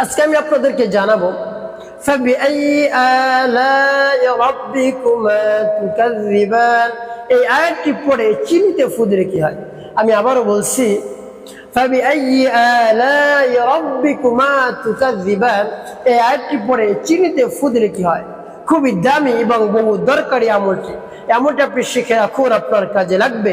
আজকে আমি আপনাদেরকে জানাব এই আয়াতটি পড়ে চিনিতে ফুদরে কি হয়? আমি আবারও বলছি এই আয়াতটি পড়ে চিনিতে ফুদরে কি হয়? খুবই দামি এবং বহু দরকারি আমলটি এমনটি আপনি শিখে রাখুন আপনার কাজে লাগবে।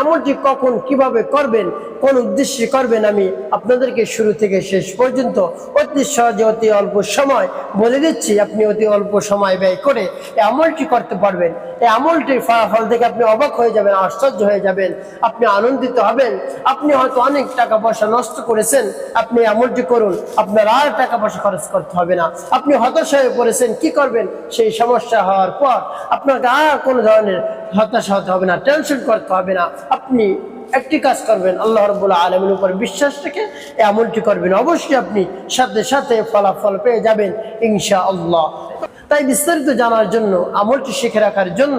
এমনটি কখন কীভাবে করবেন, কোন উদ্দেশ্যে করবেন, আমি আপনাদেরকে শুরু থেকে শেষ পর্যন্ত অতি সহজে অতি অল্প সময় বলে দিচ্ছি। আপনি অতি অল্প সময় ব্যয় করে আমলটি করতে পারবেন। এই আমলটির ফলাফল থেকে আপনি অবাক হয়ে যাবেন, আশ্চর্য হয়ে যাবেন। আপনি আনন্দিত হবেন। আপনি হয়তো অনেক টাকা পয়সা নষ্ট করেছেন। আপনি আমলটি করুন, আপনার আর টাকা পয়সা খরচ করতে হবে না। আপনি হতাশ হয়ে পড়েছেন, কি করবেন? সেই সমস্যা হওয়ার পর আপনাকে আর কোনো ধরনের হতাশা হতে হবে না টেনশন করতে হবে না। আপনি একটি কাজ করবেন, আল্লাহ রবুল্লাহ আলমের উপর বিশ্বাস রেখে এমনটি করবেন। অবশ্যই আপনি সাথে সাথে ফলাফল পেয়ে যাবেন ইনশা আল্লাহ তাই বিস্তারিত জানার জন্য, আমলটি শিখে রাখার জন্য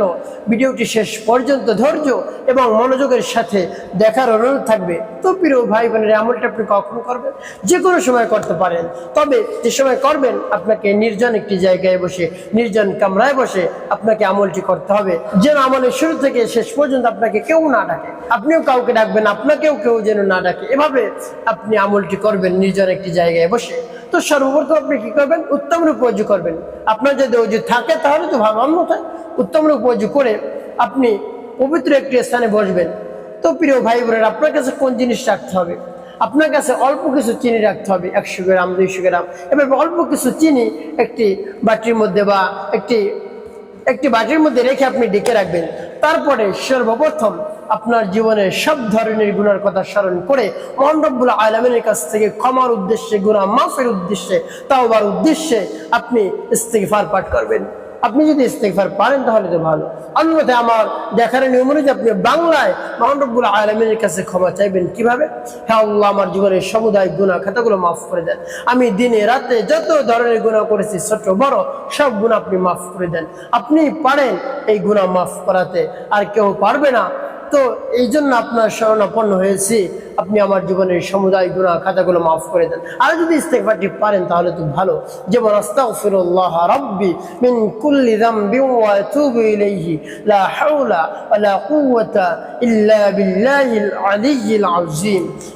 ভিডিওটি শেষ পর্যন্ত ধৈর্য এবং মনোযোগের সাথে দেখার অনুরোধ থাকবে। তো প্রিয় ভাই বোনের আমলটা আপনি কখন করবেন? যে কোনো সময় করতে পারেন। তবে যে সময় করবেন, আপনাকে নির্জন একটি জায়গায় বসে, নির্জন কামরায় বসে আপনাকে আমলটি করতে হবে। যেন আমলের শুরু থেকে শেষ পর্যন্ত আপনাকে কেউ না ডাকে। আপনিও কাউকে ডাকবেন, আপনাকেও কেউ যেন না ডাকে। এভাবে আপনি আমলটি করবেন নির্জন একটি জায়গায় বসে। তো সর্বপ্রথম আপনি কি করবেন? উত্তম রূপ করবেন। আপনার যদি অজু থাকে, তাহলে তো ভালো, অন্যথায় উত্তম রূপ করে আপনি পবিত্র একটি স্থানে বসবেন। তো প্রিয় ভাই বোনের আপনার কাছে কোন জিনিস রাখতে হবে? আপনার কাছে অল্প কিছু চিনি রাখতে হবে, একশো গ্রাম, দুইশো গ্রাম। এভাবে অল্প কিছু চিনি একটি বাটির মধ্যে বা একটি একটি বাটির মধ্যে রেখে আপনি ডেকে রাখবেন। তারপরে সর্বপ্রথম আপনার জীবনের সব ধরনের গুণার কথা স্মরণ করে মহানরব্বুল আলমিনের কাছ থেকে ক্ষমার উদ্দেশ্যে গুণা মাফের উদ্দেশ্যে, তাওবার উদ্দেশ্যে আপনি ইস্তেগফার পাঠ করবেন। আপনি যদি ইস্তেগফার পারেন তাহলে তো ভালো। অন্যথায় আমার দেখার নিয়ম অনুযায়ী আপনি বাংলায় মহানরব্বুল আলমিনের কাছে ক্ষমা চাইবেন কীভাবে? হ্যাঁ আল্লাহ, আমার জীবনের সমুদায় গুণা খাতাগুলো মাফ করে দেন। আমি দিনে রাতে যত ধরনের গুণা করেছি, ছোট, বড়, সব গুণা আপনি মাফ করে দেন। আপনি পারেন এই গুণা মাফ করাতে। আর কেউ পারবে না তো এই জন্য আপনার শরণাপন্ন হয়েছি। আপনি আমার জীবনের সমুদায় গুণা খাতাগুলো মাফ করে দেন। আর যদি ইস্তেগফারটি পারেন তাহলে তো ভালো। যেমন মিন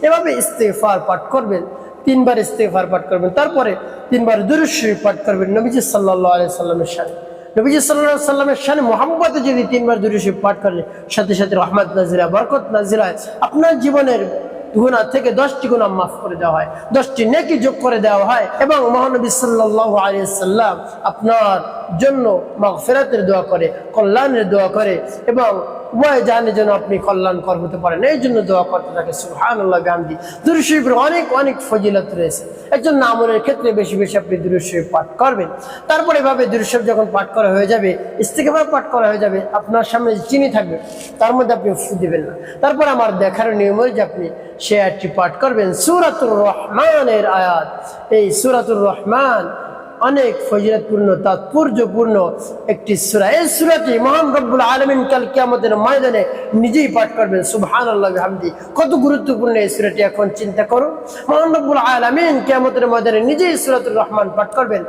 এভাবে ইস্তেগফার পাঠ করবেন, তিনবার ইস্তেগফার পাঠ করবেন, তারপরে তিনবার দুরূদ শরীফ পাঠ করবেন নবীজি সাল্লাল্লাহু আলাইহি সাল্লামের সাথে। নবীজি সাল্লাহ সাল্লামের শানে মোহাম্মদ যদি তিনবার দুরুশি পাঠ করেন, সাথে সাথে রহমত নাজিরা বরকত নাজিরা আপনার জীবনের গুণা থেকে দশটি গুণা মাফ করে দেওয়া হয়, দশটি নেকি যোগ করে দেওয়া হয় এবং মহানবী সাল্লাহ আলিয়াল্লাম আপনার জন্য মাগফেরাতের দোয়া করে, কল্যাণের দোয়া করে এবং জানে যেন আপনি কল্যাণকর হতে পারেন। এই জন্য দোয়া করতে থাকে। সুহান আল্লাহ গান্ধী। দুরুশরীফের অনেক অনেক ফজিলত রয়েছে। এর জন্য আমলের ক্ষেত্রে বেশি বেশি আপনি দুরুশরীফ পাঠ করবেন। তারপরে এভাবে দুরুশরীফ যখন পাঠ করা হয়ে যাবে ইস্তেকেবার পাঠ করা হয়ে যাবে, আপনার সামনে চিনি থাকবে তার মধ্যে আপনি ফু দেবেন না। তারপর আমার দেখার নিয়ম যে আপনি সে আয়াতটি পাঠ করবেন। সুরাতুর রহমানের আয়াত। এই সুরাতুর রহমান অনেক ফজিলতপূর্ণ, তাৎপর্যপূর্ণ একটি সুরা। এই সুরাটি মহান রব্বুল আলমিন কাল কিয়ামতের ময়দানে নিজেই পাঠ করবেন। সুবহান আল্লাহ হামদি কত গুরুত্বপূর্ণ এই সুরাটি এখন চিন্তা করুন মহান রব্বুল আলমিন কিয়ামতের ময়দানে নিজেই সুরাতুর রহমান পাঠ করবেন।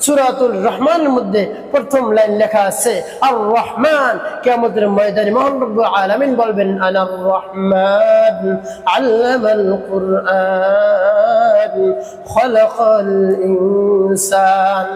সুরাতুল রহমানের মধ্যে প্রথম লাইন লেখা আছে আর রহমান কিয়ামতের ময়দানে মহান রব্বুল আলামিন বলবেন আনার রহমান আল্লামাল কুরআন, খলাকাল ইনসান,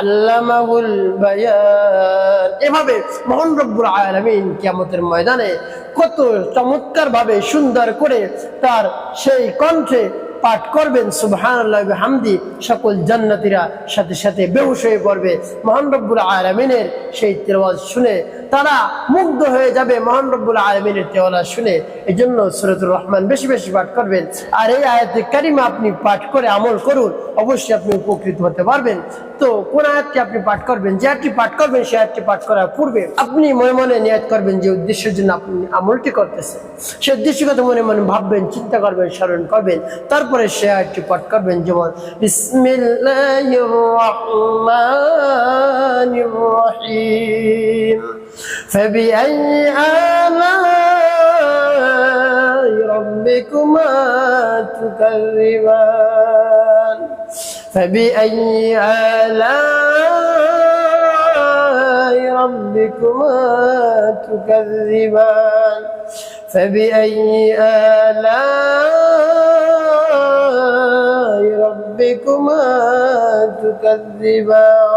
আল্লামাহুল বায়ান এভাবে মহান রব্বুল আলামিন কিয়ামতের ময়দানে কত চমৎকার ভাবে সুন্দর করে তার সেই কণ্ঠে পাঠ করবেন সুবহান হামদি সকল জান্নাতিরা সাথে সাথে বেহুশ হয়ে পড়বে। মহান রব্বুল আলমিনের সেই তেওয়াজ শুনে তারা মুগ্ধ হয়ে যাবে, মহান রব্বুল আলমিনের তেওয়ালা শুনে। এই জন্য সুরতুর রহমান বেশি বেশি পাঠ করবেন। আর এই আয়াতে কারিমা আপনি পাঠ করে আমল করুন, অবশ্যই আপনি উপকৃত হতে পারবেন। তো কোন আয়াতটি আপনি পাঠ করবেন যে আয়াতটি পাঠ করবেন সে আয়াতটি পাঠ করার পূর্বে আপনি মনে মনে নিয়াত করবেন যে উদ্দেশ্যের জন্য আপনি আমলটি করতেছেন সে উদ্দেশ্যের কথা মনে মনে ভাববেন চিন্তা করবেন স্মরণ করবেন তারপরে সে আয়াতটি পাঠ করবেন যেমন বিসমিল্লাহির রহমানির রহিম فبأي آلاء ربكما تكذبان فبأي آلاء ربكما تكذبان فبأي آلاء ربكما تكذبان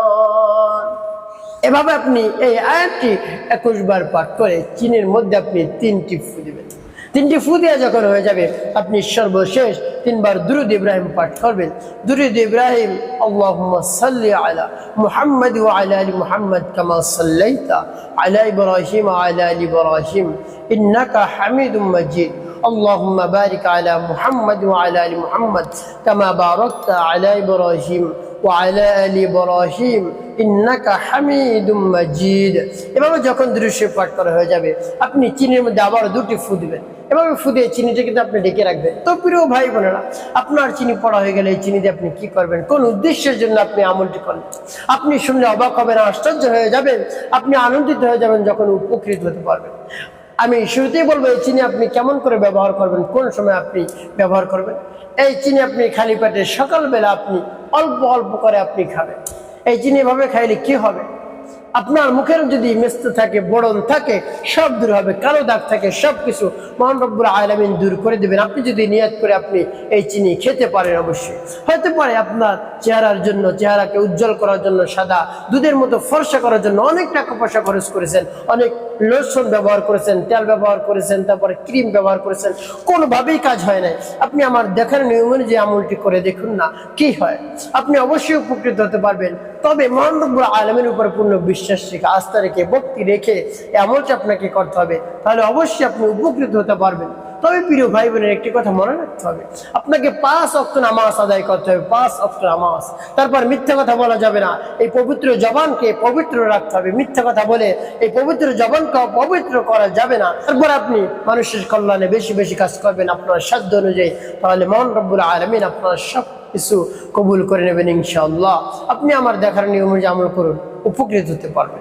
এভাবে আপনি এই আয়াতটি একুশ বার পাঠ করে চিনের মধ্যে আপনি তিনটি ফু দিবেন তিনটি ফু দেওয়া যখন হয়ে যাবে আপনি সর্বশেষ তিনবার দুরুদ ইব্রাহিম পাঠ করবেন দুরুদ ইব্রাহিম আল্লাহুম্মা সাল্লি আলা মুহাম্মদ ওয়া আলা আলি মুহাম্মদ কামা সাল্লাইতা আলা ইব্রাহিম ওয়া আলা আলি ইব্রাহিম ইন্নাকা হামিদুম মাজিদ اللهم بارك على محمد وعلى ال محمد كما باركت على ابراهيم وعلى ال ابراهيم ইন্নাকা হামিদুম মাজিদ এভাবে যখন দৃশ্য পাঠ করা হয়ে যাবে আপনি চিনির মধ্যে আবার দুটি ফু দিবেন এভাবে ফু দিয়ে চিনিটা কিন্তু আপনি ডেকে রাখবেন। তো প্রিয় ভাই বোনেরা, আপনার চিনি পড়া হয়ে গেলে এই চিনি দিয়ে আপনি কি করবেন? কোন উদ্দেশ্যের জন্য আপনি আমলটি করলেন? আপনি শুনলে অবাক হবেন, আশ্চর্য হয়ে যাবেন, আপনি আনন্দিত হয়ে যাবেন যখন উপকৃত হতে পারবেন। আমি শুরুতেই বলব, এই চিনি আপনি কেমন করে ব্যবহার করবেন? কোন সময় আপনি ব্যবহার করবেন? এই চিনি আপনি খালি পেটে সকালবেলা আপনি অল্প অল্প করে আপনি খাবেন। এই চিনি এভাবে খাইলে কি হবে? আপনার মুখের যদি মেস্ত থাকে বড়ন থাকে, সব দূর হবে, কালো দাগ থাকে সব কিছু মহান রব্বুর আলমিন দূর করে দেবেন। আপনি যদি নিয়াত করে আপনি এই চিনি খেতে পারেন অবশ্যই। হতে পারে আপনার চেহারার জন্য, চেহারাকে উজ্জ্বল করার জন্য, সাদা দুধের মতো ফর্সা করার জন্য অনেক টাকা পয়সা খরচ করেছেন, অনেক লোশন ব্যবহার করেছেন, তেল ব্যবহার করেছেন, তারপরে ক্রিম ব্যবহার করেছেন। কোনোভাবেই কাজ হয় নাই। আপনি আমার দেখার নিয়ম অনুযায়ী আমলটি করে দেখুন না, কি হয়? আপনি অবশ্যই উপকৃত হতে পারবেন। তবে মহানব্বর আলমের উপর পূর্ণ বিশ্বাস রেখে, আস্থা রেখে, ভক্তি রেখে এই আমলটা আপনাকে করতে হবে, তাহলে অবশ্যই আপনি উপকৃত হতে পারবেন। তবে প্রিয় ভাই বোনের একটি কথা মনে রাখতে হবে, আপনাকে পাঁচ অক্ট নামাজ আদায় করতে হবে, পাঁচ অক্ট নামাজ। তারপর মিথ্যা কথা বলা যাবে না, এই পবিত্র জবানকে পবিত্র রাখতে হবে, মিথ্যা কথা বলে এই পবিত্র জবানকে পবিত্র করা যাবে না। তারপর আপনি মানুষের কল্যাণে বেশি বেশি কাজ করবেন আপনার সাধ্য অনুযায়ী, তাহলে মহান রব্বুল আলমিন আপনার সব কিছু কবুল করে নেবেন ইনশাআল্লাহ। আপনি আমার দেখার নিয়ম আমল করুন। উপকৃত হতে পারবেন